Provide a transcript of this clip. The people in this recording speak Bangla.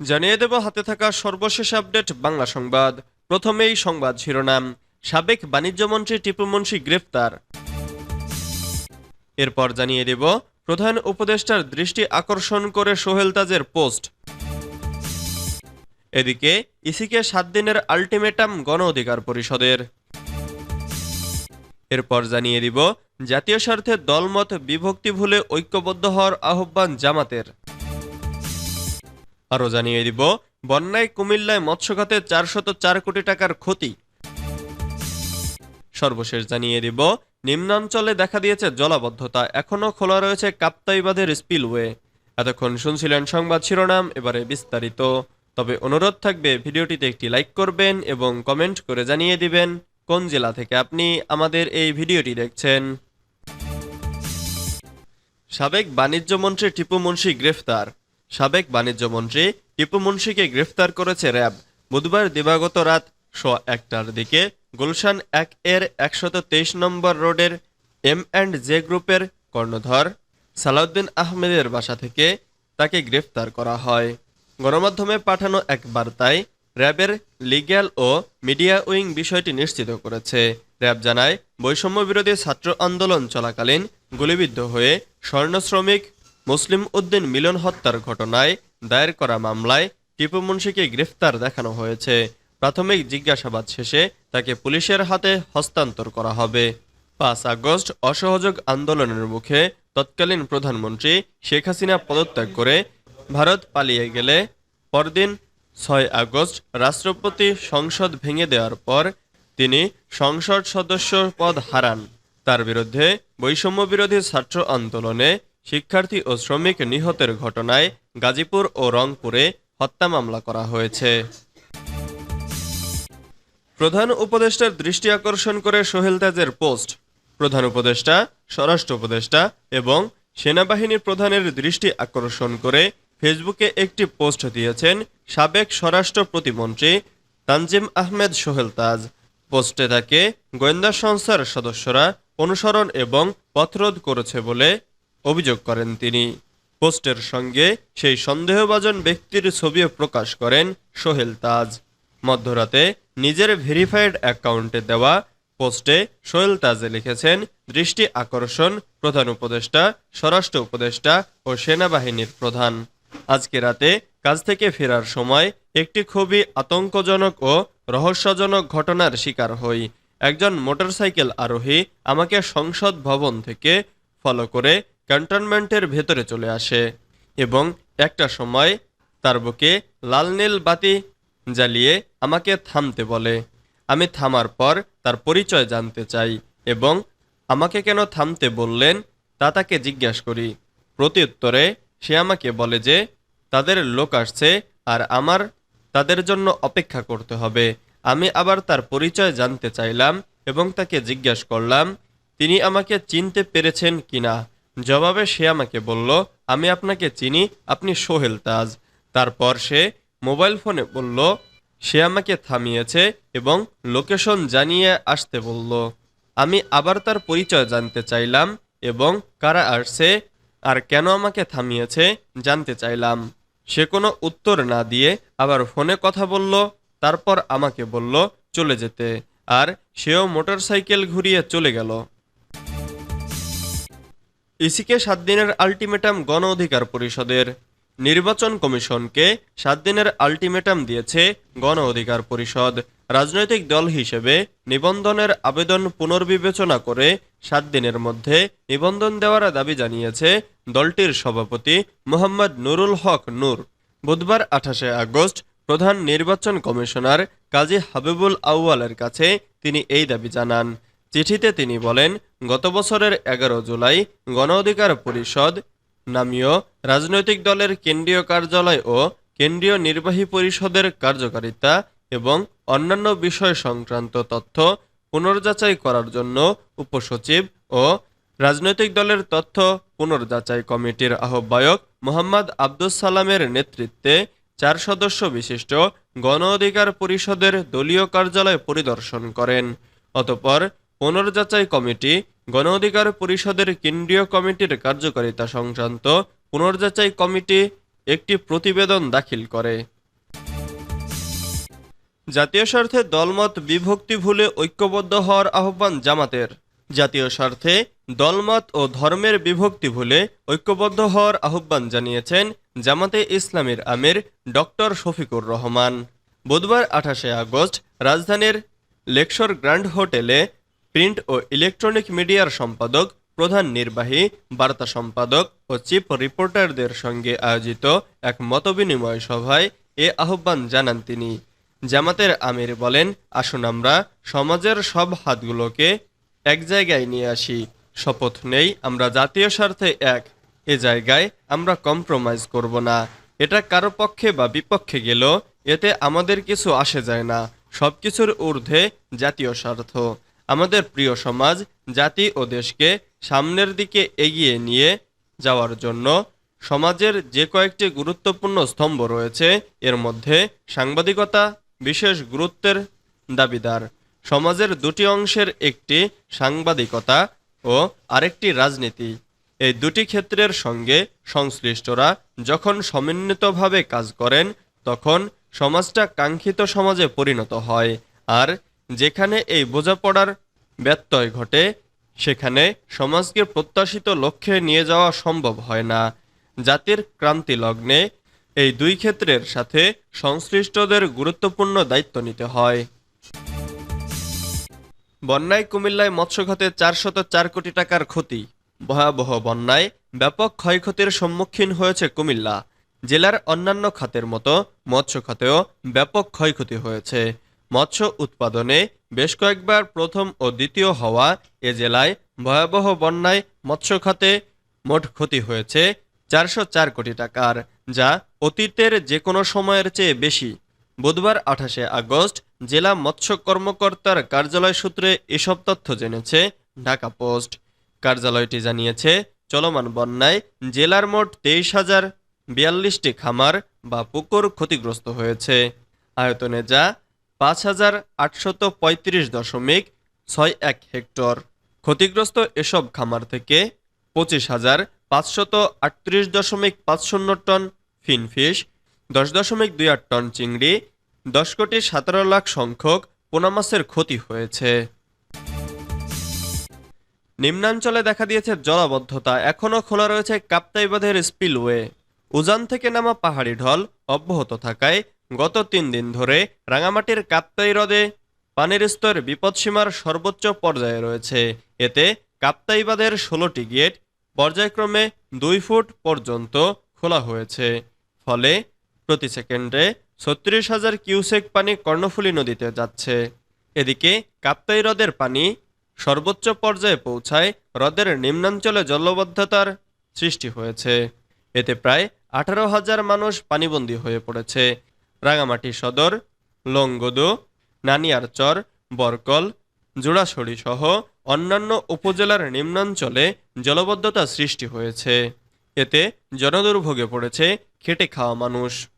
জানিয়ে দেব হাতে থাকা সর্বশেষ আপডেট বাংলা সংবাদ। প্রথমেই সংবাদ শিরোনাম। সাবেক বাণিজ্যমন্ত্রী টিপু মুন্সি গ্রেফতার এরপর জানিয়ে দেব, প্রধান উপদেষ্টার দৃষ্টি আকর্ষণ করে সোহেল তাজের পোস্ট। এদিকে, ইসিকে সাত দিনের আলটিমেটাম গণ অধিকার পরিষদের। এরপর জানিয়ে দিব, জাতীয় স্বার্থে দলমত বিভক্তি ভুলে ঐক্যবদ্ধ হওয়ার আহ্বান জামাতের। আরও জানিয়ে দিব, বন্যায় কুমিল্লায় মৎস্যখাতে চারশত চার কোটি টাকার ক্ষতি। সর্বশেষ জানিয়ে দিব, নিম্নাঞ্চলে দেখা দিয়েছে জলাবদ্ধতা, এখনও খোলা রয়েছে কাপ্তাই বাঁধের স্পিলওয়ে। এতক্ষণ শুনছিলেন সংবাদ শিরোনাম, এবারে বিস্তারিত। তবে অনুরোধ থাকবে, ভিডিওটিতে একটি লাইক করবেন এবং কমেন্ট করে জানিয়ে দিবেন কোন জেলা থেকে আপনি আমাদের এই ভিডিওটি দেখছেন। সাবেক বাণিজ্যমন্ত্রী টিপু মুন্সি গ্রেফতার সাবেক বাণিজ্যমন্ত্রী টিপু মুন্সিকে গ্রেফতার করেছে র্যাব। বুধবার দিবাগত রাত শ একটার দিকে গুলশান এক এর একশত তেইশ নম্বর রোডের এম অ্যান্ড জে গ্রুপের কর্ণধর সালাউদ্দিন আহমেদের বাসা থেকে তাকে গ্রেফতার করা হয়। গণমাধ্যমে পাঠানো এক বার্তায় র্যাবের লিগ্যাল ও মিডিয়া উইং বিষয়টি নিশ্চিত করেছে। র্যাব জানায় বৈষম্য বিরোধী ছাত্র আন্দোলন চলাকালীন গুলিবিদ্ধ হয়ে স্বর্ণ শ্রমিক মুসলিম উদ্দিন মিলন হত্যার ঘটনায় দায়ের করা মামলায় টিপু মুন্সিকে গ্রেফতার দেখানো হয়েছে। প্রাথমিক জিজ্ঞাসাবাদ শেষে তাকে পুলিশের হাতে হস্তান্তর করা হবে। পাঁচ আগস্ট অসহযোগ আন্দোলনের মুখে তৎকালীন প্রধানমন্ত্রী শেখ হাসিনা পদত্যাগ করে ভারত পালিয়ে গেলে পরদিন ছয় আগস্ট রাষ্ট্রপতি সংসদ ভেঙে দেওয়ার পর তিনি সংসদ সদস্য পদ হারান। তার বিরুদ্ধে বৈষম্য বিরোধী ছাত্র আন্দোলনে শিক্ষার্থী ও শ্রমিক নিহতের ঘটনায় গাজীপুর ও রংপুরে হত্যা মামলা করা হয়েছে। প্রধান উপদেষ্টার দৃষ্টি আকর্ষণ করে সোহেল তাজের পোস্ট। প্রধান উপদেষ্টা, স্বরাষ্ট্র উপদেষ্টা এবং সেনাবাহিনী প্রধানের দৃষ্টি আকর্ষণ করে ফেসবুকে একটি পোস্ট দিয়েছেন সাবেক স্বরাষ্ট্র প্রতিমন্ত্রী তানজিম আহমেদ সোহেল তাজ। পোস্টে তাকে গোয়েন্দা সংস্থার সদস্যরা অনুসরণ এবং পথরোধ করেছে বলে অভিযোগ করেন তিনি। পোস্টের সঙ্গে সেই সন্দেহভাজন ব্যক্তির ছবিও প্রকাশ করেন সোহেল তাজ। মধ্যরাতে নিজের ভেরিফাইড অ্যাকাউন্টে দেওয়া পোস্টে সোহেল তাজে লিখেছেন, দৃষ্টি আকর্ষণ, প্রধান উপদেষ্টা, স্বরাষ্ট্র উপদেষ্টা ও সেনাবাহিনীর প্রধান। আজকে রাতে কাজ থেকে ফেরার সময় একটি খুবই আতঙ্কজনক ও রহস্যজনক ঘটনার শিকার হই। একজন মোটরসাইকেল আরোহী আমাকে সংসদ ভবন থেকে ফলো করে ক্যান্টনমেন্টের ভেতরে চলে আসে এবং একটা সময় তার বুকে লাল নীল বাতি জ্বালিয়ে আমাকে থামতে বলে। আমি থামার পর তার পরিচয় জানতে চাই এবং আমাকে কেন থামতে বললেন তা তাকে জিজ্ঞাসা করি। প্রত্যুত্তরে সে আমাকে বলে যে, তাদের লোক আসছে আর আমার, তাদের জন্য অপেক্ষা করতে হবে। আমি আবার তার পরিচয় জানতে চাইলাম এবং তাকে জিজ্ঞাসা করলাম, তিনি আমাকে চিনতে পেরেছেন কিনা? জবাবে সে আমাকে বলল, আমি আপনাকে চিনি, আপনি সোহেল তাজ। তারপর সে মোবাইল ফোনে বলল, সে আমাকে থামিয়েছে এবং লোকেশন জানিয়ে আসতে বলল। আমি আবার তার পরিচয় জানতে চাইলাম এবং কারা আসছে আর কেন আমাকে থামিয়েছে জানতে চাইলাম। সে কোনো উত্তর না দিয়ে আবার ফোনে কথা বলল, তারপর আমাকে বলল, চলে যেতে। আর সেও মোটরসাইকেল ঘুরিয়ে চলে গেল। ইসিকে সাত দিনের আলটিমেটাম গণ অধিকার পরিষদের নির্বাচন কমিশনকে সাত দিনের আলটিমেটাম দিয়েছে গণ অধিকার পরিষদ। রাজনৈতিক দল হিসেবে নিবন্ধনের আবেদন পুনর্বিবেচনা করে সাত দিনের মধ্যে নিবন্ধন দেওয়ার দাবি জানিয়েছে দলটির সভাপতি মোহাম্মদ নুরুল হক নূর। বুধবার আঠাশে আগস্ট প্রধান নির্বাচন কমিশনার কাজী হাবিবুল আউয়ালের কাছে তিনি এই দাবি জানান। চিঠিতে তিনি বলেন, গত বছরের এগারো জুলাই গণ অধিকার পরিষদ নামীয় রাজনৈতিক দলের কেন্দ্রীয় কার্যালয় ও কেন্দ্রীয় নির্বাহী পরিষদের কার্যকারিতা এবং অন্যান্য বিষয় সংক্রান্ত তথ্য পুনর্যাচাই করার জন্য উপসচিব ও রাজনৈতিক দলের তথ্য পুনর্যাচাই কমিটির আহ্বায়ক মোহাম্মদ আব্দুস সালামের নেতৃত্বে চার সদস্য বিশিষ্ট গণ অধিকার পরিষদের দলীয় কার্যালয় পরিদর্শন করেন। অতপর পুনর্যাচাই কমিটি গণ অধিকার পরিষদের কেন্দ্রীয় কমিটির কার্যকারিতা সংক্রান্ত পুনর্যাচাই কমিটি একটি প্রতিবেদন দাখিল করে। জাতীয় স্বার্থে দলমত বিভক্তি ভুলে ঐক্যবদ্ধ হওয়ার আহ্বান জামাতের। জাতীয় স্বার্থে দলমত ও ধর্মের বিভক্তি ভুলে ঐক্যবদ্ধ হওয়ার আহ্বান জানিয়েছেন জামাতে ইসলামের আমির ডক্টর শফিকুর রহমান। বুধবার আঠাশে আগস্ট রাজধানীর লেকশর গ্র্যান্ড হোটেলে প্রিন্ট ও ইলেকট্রনিক মিডিয়ার সম্পাদক, প্রধান নির্বাহী, বার্তা সম্পাদক ও চিফ রিপোর্টারদের সঙ্গে আয়োজিত এক মতবিনিময় সভায় এ আহ্বান জানান তিনি। জামাতের আমির বলেন, আসুন আমরা সমাজের সব হাতগুলোকে এক জায়গায় নিয়ে আসি। শপথ নেই, আমরা জাতীয় স্বার্থে এক। এ জায়গায় আমরা কম্প্রোমাইজ করব না। এটা কারও পক্ষে বা বিপক্ষে গেল এতে আমাদের কিছু আসে যায় না। সবকিছুর ঊর্ধ্বে জাতীয় স্বার্থ। আমাদের প্রিয় সমাজ, জাতি ও দেশকে সামনের দিকে এগিয়ে নিয়ে যাওয়ার জন্য সমাজের যে কয়েকটি গুরুত্বপূর্ণ স্তম্ভ রয়েছে, এর মধ্যে সাংবাদিকতা বিশেষ গুরুত্বের দাবিদার। সমাজের দুটি অংশের একটি সাংবাদিকতা ও আরেকটি রাজনীতি। এই দুটি ক্ষেত্রের সঙ্গে সংশ্লিষ্টরা যখন সমন্বিতভাবে কাজ করেন, তখন সমাজটা কাঙ্ক্ষিত সমাজে পরিণত হয় আর যেখানে এই বোঝাপড়ার ব্যত্যয় ঘটে, সেখানে সমাজকে প্রত্যাশিত লক্ষ্যে নিয়ে যাওয়া সম্ভব হয় না। জাতির ক্রান্তি লগ্নে এই দুই ক্ষেত্রের সাথে সংশ্লিষ্টদের গুরুত্বপূর্ণ দায়িত্ব নিতে হয়। বন্যায় কুমিল্লায় মৎস্যঘাতে চারশত চার কোটি টাকার ক্ষতি। ভয়াবহ বন্যায় ব্যাপক ক্ষয়ক্ষতির সম্মুখীন হয়েছে কুমিল্লা। জেলার অন্যান্য খাতের মতো মৎস্য খাতেও ব্যাপক ক্ষয়ক্ষতি হয়েছে। মৎস্য উৎপাদনে বেশ কয়েকবার প্রথম ও দ্বিতীয় হওয়া এ জেলায় ভয়াবহ বন্যায় মৎস্য খাতে মোট ক্ষতি হয়েছে চারশো চার কোটি টাকার, যা অতীতের যে কোনো সময়ের চেয়ে বেশি। বুধবার আঠাশে আগস্ট জেলা মৎস্য কর্মকর্তার কার্যালয় সূত্রে এসব তথ্য জেনেছে ঢাকা পোস্ট। কার্যালয়টি জানিয়েছে, চলমান বন্যায় জেলার মোট তেইশ হাজার বিয়াল্লিশটি খামার বা পুকুর ক্ষতিগ্রস্ত হয়েছে। আয়তনে যা পাঁচ হাজার আটশত পঁয়ত্রিশ দশমিক ছয় এক হেক্টর। ক্ষতিগ্রস্ত এসব খামার থেকে পঁচিশ হাজার পাঁচশত আটত্রিশ দশমিক পাঁচ শূন্য টন ফিনফিশ, দশ দশমিক দুই আট টন চিংড়ি, দশ কোটি সতেরো লাখ সংখ্যক পোনামাছের ক্ষতি হয়েছে। নিম্নাঞ্চলে দেখা দিয়েছে জলাবদ্ধতা। এখনও খোলা রয়েছে কাপ্তাই বাঁধের স্পিলওয়ে। উজান থেকে নামা পাহাড়ি ঢল অব্যাহত থাকায় গত তিন দিন ধরে রাঙামাটির কাপ্তাই হ্রদে পানির স্তর বিপদসীমার সর্বোচ্চ পর্যায়ে রয়েছে। এতে কাপ্তাই বাঁধের ষোলোটি গেট পর্যায়ক্রমে দুই ফুট পর্যন্ত খোলা হয়েছে। ফলে প্রতি সেকেন্ডে ছত্রিশ হাজার কিউসেক পানি কর্ণফুলী নদীতে যাচ্ছে। এদিকে কাপ্তাই হ্রদের পানি সর্বোচ্চ পর্যায়ে পৌঁছায় হ্রদের নিম্নাঞ্চলে জলবদ্ধতার সৃষ্টি হয়েছে। এতে প্রায় আঠারো হাজার মানুষ পানিবন্দী হয়ে পড়েছে। রাঙামাটি সদর, লংগদু, নানিয়ারচর, বরকল জোড়াছড়ি সহ অন্যান্য উপজেলার নিম্নাঞ্চলে জলবদ্ধতা সৃষ্টি হয়েছে। এতে জনদুর্ভোগে পড়েছে, খেটে খাওয়া মানুষ।